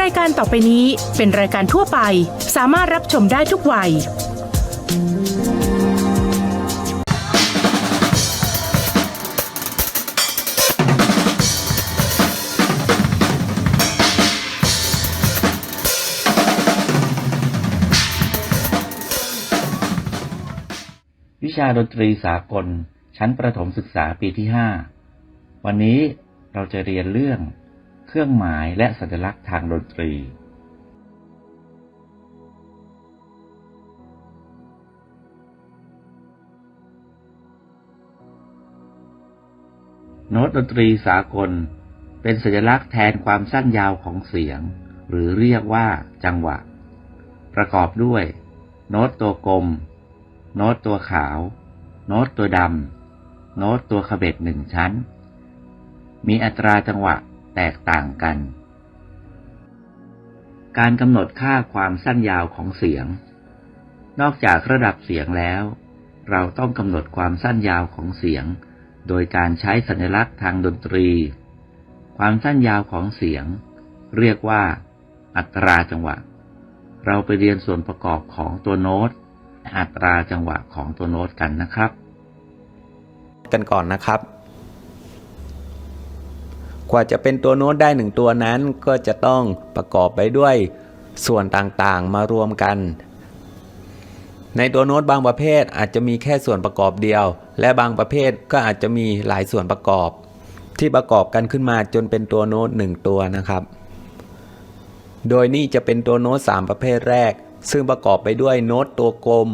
รายการต่อไปนี้เป็นรายการทั่วไป สามารถรับชมได้ทุกวัย วิชาดนตรีสากล ชั้นประถมศึกษาปีที่ 5 วันนี้เราจะเรียนเรื่อง เครื่องหมายและสัญลักษณ์ทางดนตรีโน้ตดนตรีสากล เป็นสัญลักษณ์แทนความสั้นยาวของเสียง หรือเรียกว่าจังหวะ ประกอบด้วย โน้ตตัวกลม โน้ตตัวขาว โน้ตตัวดำ โน้ตตัวขบเบ็ดหนึ่งชั้น มีอัตราจังหวะ แตกต่างกัน การกำหนดค่าความสั้นยาวของเสียง นอกจากระดับเสียงแล้ว เราต้องกำหนดความสั้นยาวของเสียง โดยการใช้สัญลักษณ์ทางดนตรี ความสั้นยาวของเสียง เรียกว่า อัตราจังหวะ เราไปเรียนส่วนประกอบของตัวโน้ตอัตราจังหวะของตัวโน้ตกันนะครับ กันก่อนนะครับ กว่าจะเป็นตัวโน้ตได้หนึ่งตัวนั้นก็จะต้องประกอบไปด้วยส่วนต่างๆมารวมกัน ในตัวโน้ตบางประเภทอาจจะมีแค่ส่วนประกอบเดียว และบางประเภทก็อาจจะมีหลายส่วนประกอบ ที่ประกอบกันขึ้นมาจนเป็นตัวโน้ตหนึ่งตัวนะครับ โดยนี่จะเป็นตัวโน้ต3ประเภทแรก ซึ่งประกอบไปด้วยโน้ตตัวกลม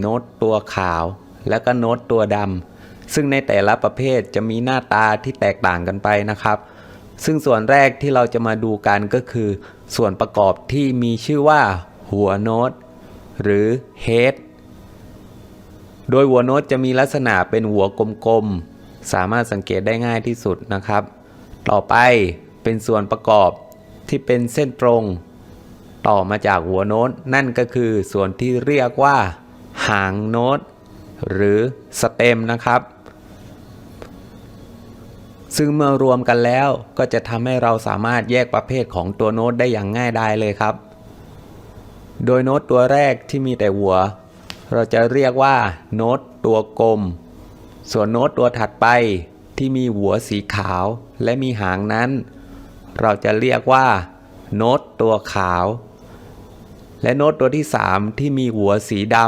โน้ตตัวขาว และก็โน้ตตัวดำ ซึ่งในแต่ละประเภทจะมีหน้าตาที่แตกต่างกันไปนะครับ ซึ่งส่วนแรกที่เราจะมาดูกันก็คือ ส่วนประกอบที่มีชื่อว่า หัวโน้ตหรือ head โดยหัวโน้ตจะมีลักษณะเป็นหัวกลมๆ สามารถสังเกตได้ง่ายที่สุดนะครับ ต่อไปเป็นส่วนประกอบที่เป็นเส้นตรง ต่อมาจากหัวโน้ตนั่นก็คือส่วนที่เรียกว่า หางโน้ตหรือสเต็มนะครับ ซึ่งเมื่อรวมกันแล้วก็จะทำให้เราสามารถแยกประเภทของตัวโน้ตได้อย่างง่ายดายเลยครับ โดยโน้ตตัวแรกที่มีแต่หัว เราจะเรียกว่าโน้ตตัวกลม ส่วนโน้ตตัวถัดไปที่มีหัวสีขาวและมีหางนั้น เราจะเรียกว่าโน้ตตัวขาว และโน้ตตัวที่ 3 ที่มีหัวสีด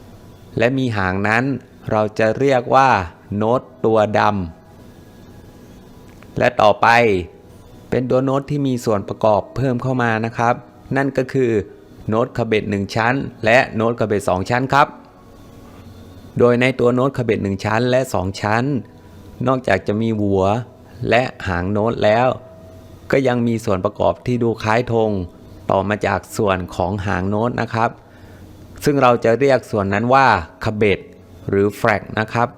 ำและมีหางนั้น เราจะเรียกว่าโน้ตตัวดำ และต่อไปเป็นตัวโน้ตที่มีส่วนประกอบเพิ่มเข้ามานะครับ นั่นก็คือโน้ตขบเบ็ด1ชั้น และโน้ตขบเบ็ด2ชั้นครับ โดยในตัวโน้ตขบเบ็ด1ชั้นและ 2 ชั้น นอกจากจะมีหัวและหางโน้ตแล้ว ก็ยังมีส่วนประกอบที่ดูคล้ายธงต่อมาจากส่วนของหางโน้ตนะครับ ซึ่งเราจะเรียกส่วนนั้นว่าขบเบ็ดหรือแฟกนะครับ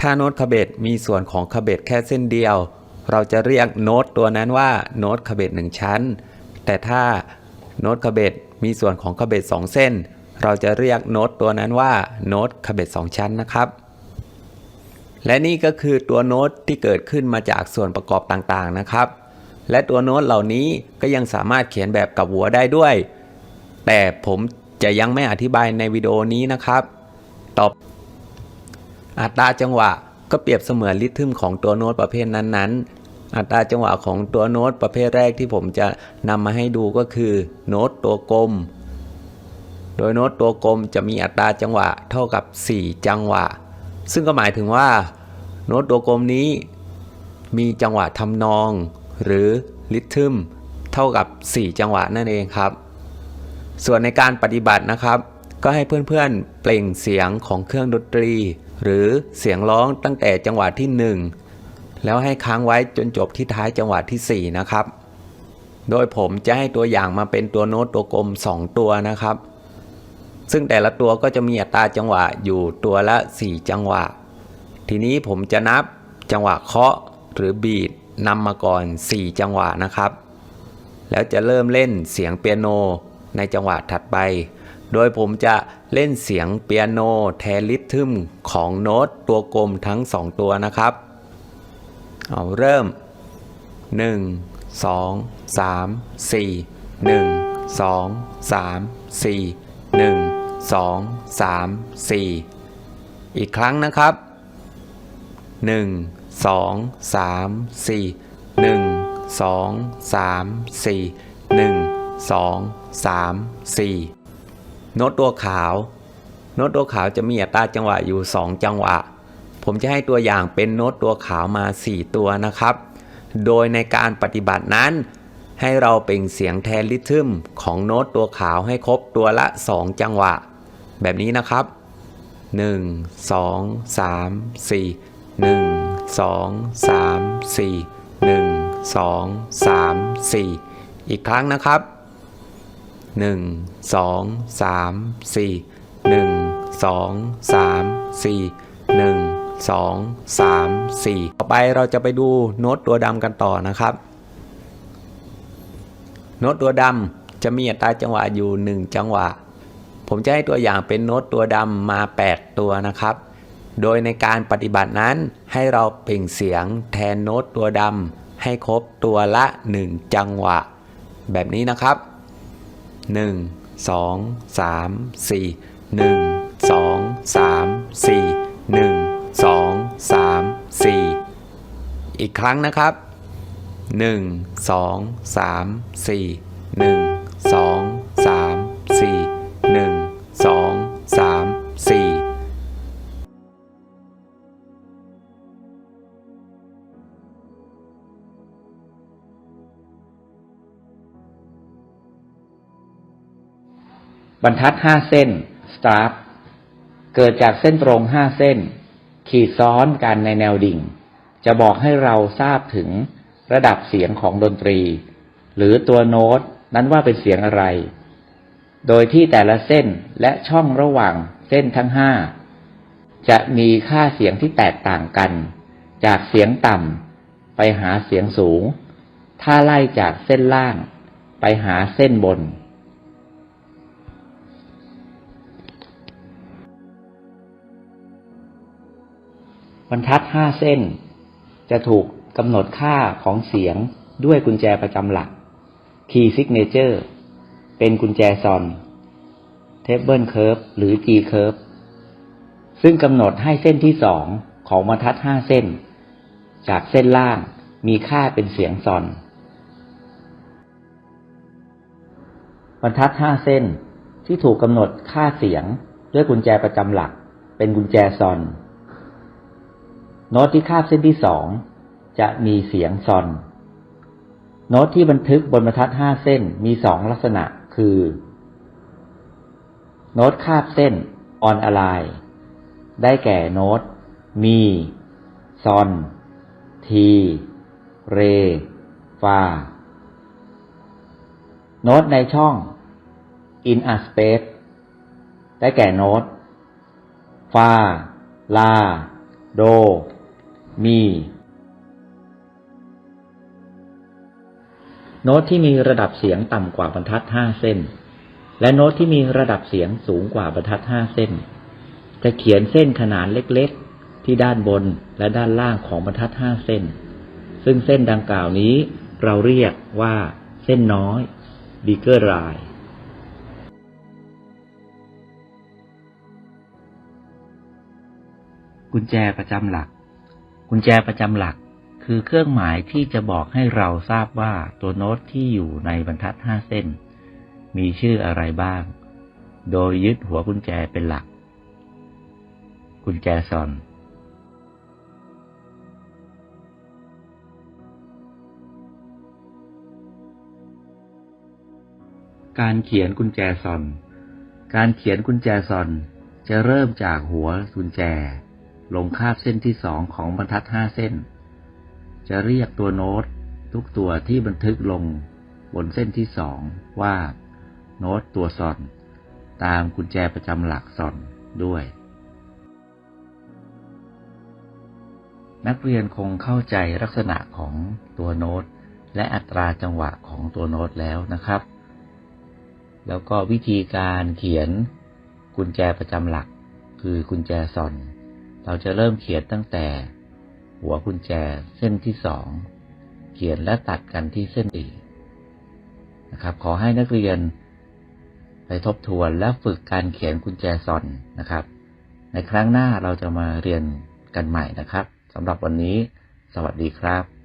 ถ้าโน้ตขบเบ็ดมีส่วนของขบเบ็ดแค่เส้นเดียว เราจะเรียกโน้ตตัวนั้นว่าโน้ตขบเบ็ด1ชั้น แต่ถ้าโน้ตขบเบ็ดมีส่วนของขบเบ็ด2เส้น เราจะเรียกโน้ตตัวนั้นว่าโน้ตขบเบ็ด2ชั้นนะครับ และนี่ก็คือตัวโน้ตที่เกิดขึ้นมาจากส่วนประกอบต่างๆนะครับ และตัวโน้ตเหล่านี้ก็ยังสามารถเขียนแบบกับหัวได้ด้วย แต่ผมจะยังไม่อธิบายในวิดีโอนี้นะครับ อัตราจังหวะก็เปรียบเสมือนริทึมของตัวโน้ตประเภทนั้นๆ อัตราจังหวะของตัวโน้ตประเภทแรกที่ผมจะนำมาให้ดูก็คือโน้ตตัวกลม โดยโน้ตตัวกลมจะมีอัตราจังหวะเท่ากับ 4 จังหวะ ซึ่งก็หมายถึงว่า โน้ตตัวกลมนี้ มีจังหวะทำนอง หรือริทึมเท่ากับ 4 จังหวะนั่นเองครับ ส่วนในการปฏิบัตินะครับ ก็ให้เพื่อนๆเปล่งเสียงของเครื่องดนตรี หรือเสียงร้องตั้งแต่จังหวะที่ 1 แล้วให้ค้างไว้จนจบที่ท้ายจังหวะที่ 4 นะครับ โดยผมจะให้ตัวอย่างมาเป็นตัวโน้ตตัวกลม 2 ตัวนะครับ ซึ่งแต่ละตัวก็จะมีอัตราจังหวะอยู่ตัวละ 4 จังหวะ ทีนี้ผมจะนับจังหวะเคาะหรือบีดนำมาก่อน 4 จังหวะนะครับ แล้วจะเริ่มเล่นเสียงเปียโนในจังหวะถัดไป โดยผมจะเล่นเสียงเปียโนแทนริทึมของโน้ตตัวกลมทั้ง 2 ตัวนะครับ เอาเริ่ม1สองสามสี่หนึ่งสองสามสี่หนึ่งสองสามสี่อีกครั้งนะครับหนึ่งสองสามสี่หนึ่งสองสามสี่หนึ่งสองสามสี่ โน้ตตัวขาว โน้ตตัวขาวจะมีอัตราจังหวะอยู่ 2 จังหวะ ผมจะให้ตัวอย่างเป็นโน้ตตัวขาวมา 4 ตัวนะครับ โดยในการปฏิบัตินั้น ให้เราเปล่งเสียงแทนริทึมของโน้ตตัวขาวให้ครบตัวละ 2 จังหวะ แบบนี้นะครับ 1 2 3 4 1 2 3 4 1 2 3 4 อีกครั้งนะครับ หนึ่งสองสามสี่หนึ่งสองสามสี่หนึ่งสองสามสี่ต่อไปเราจะไปดูโน้ตตัวดำกันต่อนะครับ โน้ตตัวดำจะมีอัตราจังหวะอยู่หนึ่งจังหวะ ผมจะให้ตัวอย่างเป็นโน้ตตัวดำมา 8 ตัวนะครับ โดยในการปฏิบัตินั้นให้เราเปล่งเสียงแทนโน้ตตัวดำให้ครบตัวละ 1 จังหวะ แบบนี้นะครับ 1 2 3 4 1 2 3 4 1 2 3 4 อีกครั้งนะครับ 1 2 3 4 1 บรรทัดห้าเส้น start เกิดจากเส้นตรงห้าเส้น ขีดซ้อนกันในแนวดิ่ง จะบอกให้เราทราบถึงระดับเสียงของดนตรี หรือตัวโน้ตนั้นว่าเป็นเสียงอะไร โดยที่แต่ละเส้นและช่องระหว่างเส้นทั้งห้าจะมีค่าเสียงที่แตกต่างกัน จากเสียงต่ำไปหาเสียงสูง ถ้าไล่จากเส้นล่าง ไปหาเส้นบน บรรทัดห้าเส้น จะถูกกำหนดค่าของเสียงด้วยกุญแจประจำหลัก Key Signature เป็นกุญแจซอน Table Curve หรือ G Curve ซึ่งกำหนดให้เส้นที่สองของบรรทัดห้าเส้น จากเส้นล่างมีค่าเป็นเสียงซอนบรรทัดห้าเส้นที่ถูกกำหนดค่าเสียงด้วยกุญแจประจำหลัก เป็นกุญแจซอน โน้ตที่คาบเส้นที่สองจะมีเสียงซอน โน้ตที่บันทึกบนบรรทัดห้าเส้นมีสองลักษณะคือ โน้ตคาบเส้น on align ได้แก่โน้ต มีซอน ที เร ฟา โน้ตในช่อง in a space ได้แก่โน้ต ฟา ลา โด มี โน้ตที่มีระดับเสียงต่ำกว่าบรรทัดห้าเส้น และโน้ตที่มีระดับเสียงสูงกว่าบรรทัดห้าเส้น จะเขียนเส้นขนานเล็กๆ ที่ด้านบนและด้านล่างของบรรทัดห้าเส้น ซึ่งเส้นดังกล่าวนี้เราเรียกว่าเส้นน้อย bigger line กุญแจประจำหลัก กุญแจประจำหลักคือเครื่องหมายที่จะบอกให้เราทราบว่าตัวโน้ตที่อยู่ในบรรทัดห้าเส้น มีชื่ออะไรบ้าง โดยยึดหัวกุญแจเป็นหลัก กุญแจซอน การเขียนกุญแจซอน การเขียนกุญแจซอนจะเริ่มจากหัวกุญแจ ลงคาบเส้นที่สองของบรรทัดห้าเส้น จะเรียกตัวโน้ตทุกตัวที่บันทึกลงบนเส้นที่สองว่า โน้ตตัวซอน ตามกุญแจประจำหลักซอนด้วย นักเรียนคงเข้าใจลักษณะของตัวโน้ต และอัตราจังหวะของตัวโน้ตแล้วนะครับ แล้วก็วิธีการเขียนกุญแจประจำหลัก คือกุญแจซอน เราจะเริ่มเขียนตั้งแต่ หัวกุญแจเส้นที่สองเขียนและตัดกันที่เส้นดีนะครับ ขอให้นักเรียนไปทบทวนและฝึกการเขียนกุญแจซอนนะครับ ในครั้งหน้าเราจะมาเรียนกันใหม่นะครับสำหรับวันนี้ สวัสดีครับ